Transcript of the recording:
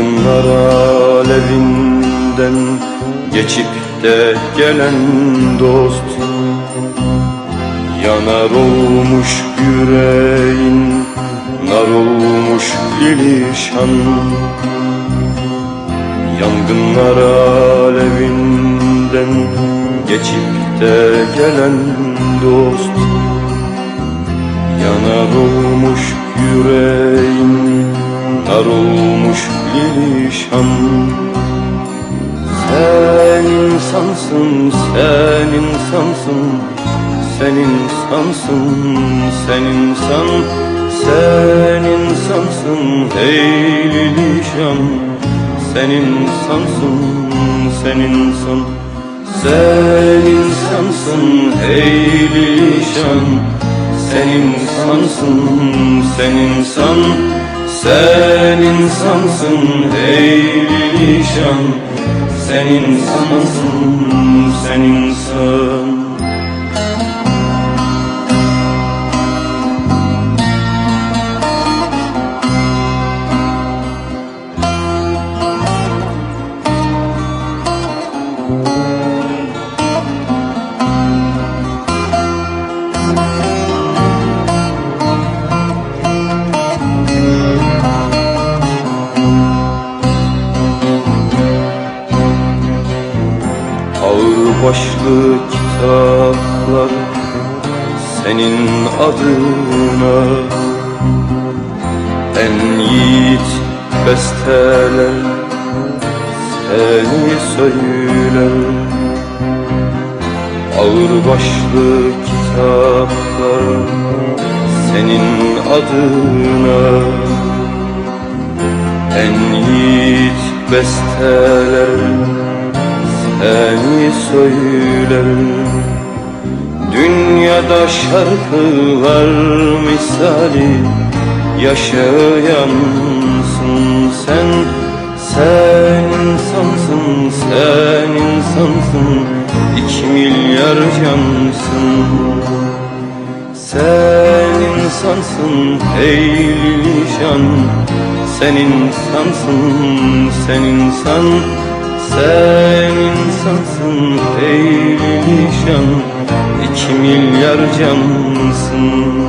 Yangınlar alevinden geçip de gelen dost. Yanar olmuş yüreğin, nar olmuş lilişan Yangınlar alevinden geçip de gelen dost. Yanar olmuş yüreğin, Nar olmuş ilişan Sen insansın, sen insansın Sen insansın, sen insan Sen insansın. Ey Lilişan Sen insansın, sen insan Sen insansın. Ey Lilişan Sen insansın, sen insan Sen insansın ey Lilişan Sen insansın, sen insan başlı kitaplar senin adına. En yiğit besteler seni söyler. Ağır başlı kitaplar senin adına. En yiğit besteler seni söyler Dünyada şarkılar misali yaşayansın sen. Sen insansın, sen insansın. İki milyar cansın. Sen insansın ey Lilişan Sen insansın, sen insan. Sen insansın ey Lilişan İki milyar cansın